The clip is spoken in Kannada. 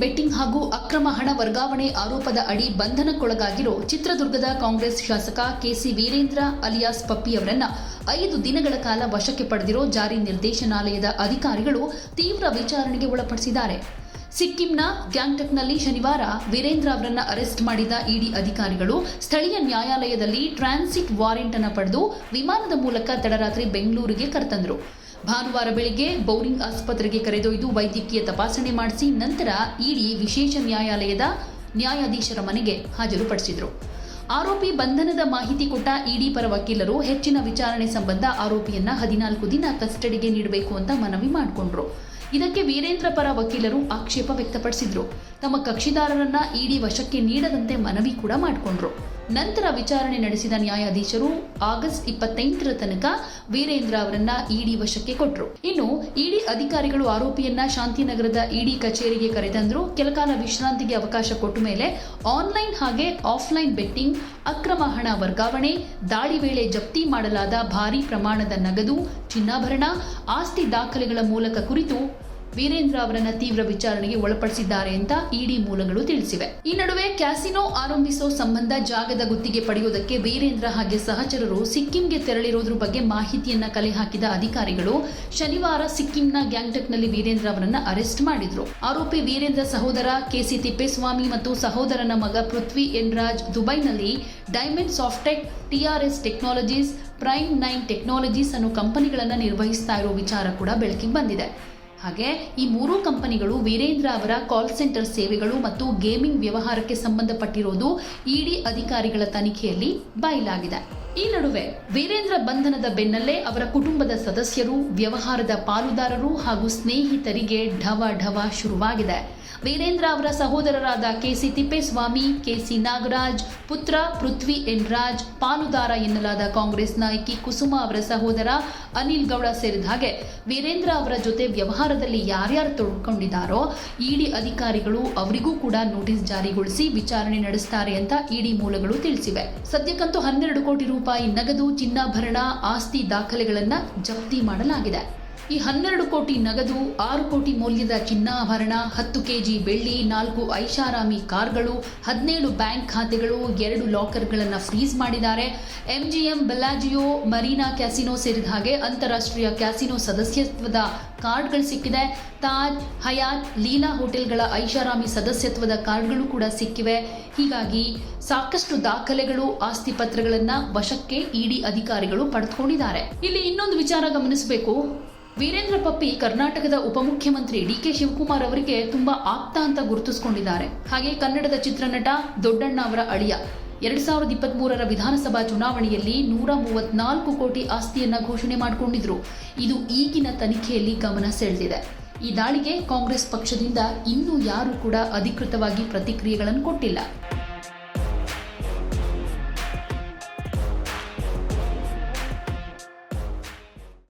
ಬೆಟ್ಟಿಂಗ್ ಹಾಗೂ ಅಕ್ರಮ ಹಣ ವರ್ಗಾವಣೆ ಆರೋಪದ ಅಡಿ ಬಂಧನಕ್ಕೊಳಗಾಗಿರೋ ಚಿತ್ರದುರ್ಗದ ಕಾಂಗ್ರೆಸ್ ಶಾಸಕ ಕೆಸಿ ವೀರೇಂದ್ರ ಅಲಿಯಾಸ್ ಪಪ್ಪಿ ಅವರನ್ನ ಐದು ದಿನಗಳ ಕಾಲ ವಶಕ್ಕೆ ಪಡೆದಿರೋ ಜಾರಿ ನಿರ್ದೇಶನಾಲಯದ ಅಧಿಕಾರಿಗಳು ತೀವ್ರ ವಿಚಾರಣೆಗೆ ಒಳಪಡಿಸಿದ್ದಾರೆ. ಸಿಕ್ಕಿಂನ ಗ್ಯಾಂಗ್ಟಕ್ನಲ್ಲಿ ಶನಿವಾರ ವೀರೇಂದ್ರ ಅವರನ್ನು ಅರೆಸ್ಟ್ ಮಾಡಿದ ಇಡಿ ಅಧಿಕಾರಿಗಳು ಸ್ಥಳೀಯ ನ್ಯಾಯಾಲಯದಲ್ಲಿ ಟ್ರಾನ್ಸಿಟ್ ವಾರೆಂಟ್ ಅನ್ನು ಪಡೆದು ವಿಮಾನದ ಮೂಲಕ ತಡರಾತ್ರಿ ಬೆಂಗಳೂರಿಗೆ ಕರೆತಂದರು. ಭಾನುವಾರ ಬೆಳಿಗ್ಗೆ ಬೌರಿಂಗ್ ಆಸ್ಪತ್ರೆಗೆ ಕರೆದೊಯ್ದು ವೈದ್ಯಕೀಯ ತಪಾಸಣೆ ಮಾಡಿಸಿ ನಂತರ ಇಡಿ ವಿಶೇಷ ನ್ಯಾಯಾಲಯದ ನ್ಯಾಯಾಧೀಶರ ಮನೆಗೆ ಹಾಜರುಪಡಿಸಿದರು. ಆರೋಪಿ ಬಂಧನದ ಮಾಹಿತಿ ಕೊಟ್ಟ ಇಡಿ ಪರ ವಕೀಲರು ಹೆಚ್ಚಿನ ವಿಚಾರಣೆ ಸಂಬಂಧ ಆರೋಪಿಯನ್ನ ಹದಿನಾಲ್ಕು ದಿನ ಕಸ್ಟಡಿಗೆ ನೀಡಬೇಕು ಅಂತ ಮನವಿ ಮಾಡಿಕೊಂಡ್ರು. ಇದಕ್ಕೆ ವೀರೇಂದ್ರ ಪರ ವಕೀಲರು ಆಕ್ಷೇಪ ವ್ಯಕ್ತಪಡಿಸಿದ್ರು. ತಮ್ಮ ಕಕ್ಷಿದಾರರನ್ನ ಇಡಿ ವಶಕ್ಕೆ ನೀಡದಂತೆ ಮನವಿ ಕೂಡ ಮಾಡಿಕೊಂಡ್ರು. ನಂತರ ವಿಚಾರಣೆ ನಡೆಸಿದ ನ್ಯಾಯಾಧೀಶರು ಆಗಸ್ಟ್ ಇಪ್ಪತ್ತೆಂಟರ ತನಕ ವೀರೇಂದ್ರ ಅವರನ್ನ ಇಡಿ ವಶಕ್ಕೆ ಕೊಟ್ಟರು ಇನ್ನು ಇಡಿ ಅಧಿಕಾರಿಗಳು ಆರೋಪಿಯನ್ನ ಶಾಂತಿನಗರದ ಇಡಿ ಕಚೇರಿಗೆ ಕರೆತಂದ್ರು. ಕೆಲಕಾಲ ವಿಶ್ರಾಂತಿಗೆ ಅವಕಾಶ ಕೊಟ್ಟ ಮೇಲೆ ಆನ್ಲೈನ್ ಹಾಗೆ ಆಫ್ಲೈನ್ ಬೆಟ್ಟಿಂಗ್, ಅಕ್ರಮ ಹಣ ವರ್ಗಾವಣೆ, ದಾಳಿ ವೇಳೆ ಜಪ್ತಿ ಮಾಡಲಾದ ಭಾರೀ ಪ್ರಮಾಣದ ನಗದು, ಚಿನ್ನಾಭರಣ, ಆಸ್ತಿ ದಾಖಲೆಗಳ ಮೂಲಕ ಕುರಿತು ವೀರೇಂದ್ರ ಅವರನ್ನ ತೀವ್ರ ವಿಚಾರಣೆಗೆ ಒಳಪಡಿಸಿದ್ದಾರೆ ಅಂತ ಇಡಿ ಮೂಲಗಳು ತಿಳಿಸಿವೆ. ಈ ನಡುವೆ ಕ್ಯಾಸಿನೋ ಆರಂಭಿಸೋ ಸಂಬಂಧ ಜಾಗದ ಗುತ್ತಿಗೆ ಪಡೆಯುವುದಕ್ಕೆ ವೀರೇಂದ್ರ ಹಾಗೆ ಸಹಚರರು ಸಿಕ್ಕಿಂಗೆ ತೆರಳಿರೋದ್ರ ಬಗ್ಗೆ ಮಾಹಿತಿಯನ್ನ ಕಲೆ ಹಾಕಿದ ಅಧಿಕಾರಿಗಳು ಶನಿವಾರ ಸಿಕ್ಕಿಂನ ಗ್ಯಾಂಗ್ಟಕ್ನಲ್ಲಿ ವೀರೇಂದ್ರ ಅವರನ್ನ ಅರೆಸ್ಟ್ ಮಾಡಿದ್ರು. ಆರೋಪಿ ವೀರೇಂದ್ರ ಸಹೋದರ ಕೆಸಿ ತಿಪ್ಪೇಸ್ವಾಮಿ ಮತ್ತು ಸಹೋದರನ ಮಗ ಪೃಥ್ವಿ ಎನ್ ರಾಜ್ ದುಬೈನಲ್ಲಿ Diamond Softech TRS Technologies, Prime Nine Technologies ಅನ್ನೋ ಕಂಪನಿಗಳನ್ನು ನಿರ್ವಹಿಸ್ತಾ ಇರೋ ವಿಚಾರ ಕೂಡ ಬೆಳಕಿಗೆ ಬಂದಿದೆ. ಹಾಗೆ ಈ ಮೂರೂ ಕಂಪನಿಗಳು ವೀರೇಂದ್ರ ಅವರ ಕಾಲ್ ಸೆಂಟರ್ ಸೇವೆಗಳು ಮತ್ತು ಗೇಮಿಂಗ್ ವ್ಯವಹಾರಕ್ಕೆ ಸಂಬಂಧಪಟ್ಟಿರೋದು ಇಡಿ ಅಧಿಕಾರಿಗಳ ತನಿಖೆಯಲ್ಲಿ ಬಯಲಾಗಿದೆ. ಈ ನಡುವೆ ವೀರೇಂದ್ರ ಬಂಧನದ ಬೆನ್ನಲ್ಲೇ ಅವರ ಕುಟುಂಬದ ಸದಸ್ಯರು, ವ್ಯವಹಾರದ ಪಾಲುದಾರರು ಹಾಗೂ ಸ್ನೇಹಿತರಿಗೆ ಢವ ಢವ ಶುರುವಾಗಿದೆ. ವೀರೇಂದ್ರ ಅವರ ಸಹೋದರರಾದ ಕೆಸಿ ತಿಪ್ಪೇಸ್ವಾಮಿ, ಕೆಸಿ ನಾಗರಾಜ್, ಪುತ್ರ ಪೃಥ್ವಿ ಎನ್. ರಾಜ್, ಪಾಲುದಾರ ಎನ್ನಲಾದ ಕಾಂಗ್ರೆಸ್ ನಾಯಕಿ ಕುಸುಮ ಅವರ ಸಹೋದರ ಅನಿಲ್ ಗೌಡ ಸೇರಿದ ಹಾಗೆ ವೀರೇಂದ್ರ ಅವರ ಜೊತೆ ವ್ಯವಹಾರದಲ್ಲಿ ಯಾರ್ಯಾರು ತೊಡ್ಕೊಂಡಿದ್ದಾರೋ ಇಡಿ ಅಧಿಕಾರಿಗಳು ಅವರಿಗೂ ಕೂಡ ನೋಟಿಸ್ ಜಾರಿಗೊಳಿಸಿ ವಿಚಾರಣೆ ನಡೆಸುತ್ತಾರೆ ಅಂತ ಇಡಿ ಮೂಲಗಳು ತಿಳಿಸಿವೆ. ಸದ್ಯಕ್ಕಂತೂ ಹನ್ನೆರಡು ಕೋಟಿ ರೂಪಾಯಿ ನಗದು ಚಿನ್ನಾಭರಣ ಆಸ್ತಿ ದಾಖಲೆಗಳನ್ನು ಜಪ್ತಿ ಮಾಡಲಾಗಿದೆ. ಈ ಹನ್ನೆರಡು ಕೋಟಿ ನಗದು, ಆರು ಕೋಟಿ ಮೌಲ್ಯದ ಚಿನ್ನಾಭರಣ, ಹತ್ತು ಕೆಜಿ ಬೆಳ್ಳಿ, ನಾಲ್ಕು ಐಷಾರಾಮಿ ಕಾರ್ಗಳು, ಹದಿನೇಳು ಬ್ಯಾಂಕ್ ಖಾತೆಗಳು, ಎರಡು ಲಾಕರ್ಗಳನ್ನು ಫ್ರೀಸ್ ಮಾಡಿದ್ದಾರೆ. ಎಂಜಿಎಂ ಬೆಲಾಜಿಯೋ ಮರೀನಾ ಕ್ಯಾಸಿನೋ ಸೇರಿದ ಹಾಗೆ ಅಂತಾರಾಷ್ಟ್ರೀಯ ಕ್ಯಾಸಿನೋ ಸದಸ್ಯತ್ವದ ಕಾರ್ಡ್ಗಳು ಸಿಕ್ಕಿದೆ. ತಾಜ್, ಹಯಾತ್, ಲೀಲಾ ಹೋಟೆಲ್ಗಳ ಐಷಾರಾಮಿ ಸದಸ್ಯತ್ವದ ಕಾರ್ಡ್ಗಳು ಕೂಡ ಸಿಕ್ಕಿವೆ. ಹೀಗಾಗಿ ಸಾಕಷ್ಟು ದಾಖಲೆಗಳು, ಆಸ್ತಿ ಪತ್ರಗಳನ್ನು ವಶಕ್ಕೆ ಇಡಿ ಅಧಿಕಾರಿಗಳು ಪಡೆದುಕೊಂಡಿದ್ದಾರೆ. ಇಲ್ಲಿ ಇನ್ನೊಂದು ವಿಚಾರ ಗಮನಿಸಬೇಕು. ವೀರೇಂದ್ರ ಪಪ್ಪಿ ಕರ್ನಾಟಕದ ಉಪಮುಖ್ಯಮಂತ್ರಿ ಡಿ ಕೆ ಶಿವಕುಮಾರ್ ಅವರಿಗೆ ತುಂಬಾ ಆಪ್ತ ಅಂತ ಗುರುತಿಸಿಕೊಂಡಿದ್ದಾರೆ. ಹಾಗೆ ಕನ್ನಡದ ಚಿತ್ರನಟ ದೊಡ್ಡಣ್ಣ ಅವರ ಅಳಿಯ ಎರಡ್ ಸಾವಿರದ ಇಪ್ಪತ್ತ್ ಮೂರರ ವಿಧಾನಸಭಾ ಚುನಾವಣೆಯಲ್ಲಿ ನೂರ ಮೂವತ್ನಾಲ್ಕು ಕೋಟಿ ಆಸ್ತಿಯನ್ನ ಘೋಷಣೆ ಮಾಡಿಕೊಂಡಿದ್ರು. ಇದು ಈಗಿನ ತನಿಖೆಯಲ್ಲಿ ಗಮನ ಸೆಳೆದಿದೆ. ಈ ದಾಳಿಗೆ ಕಾಂಗ್ರೆಸ್ ಪಕ್ಷದಿಂದ ಇನ್ನೂ ಯಾರೂ ಕೂಡ ಅಧಿಕೃತವಾಗಿ ಪ್ರತಿಕ್ರಿಯೆಗಳನ್ನು ಕೊಟ್ಟಿಲ್ಲ.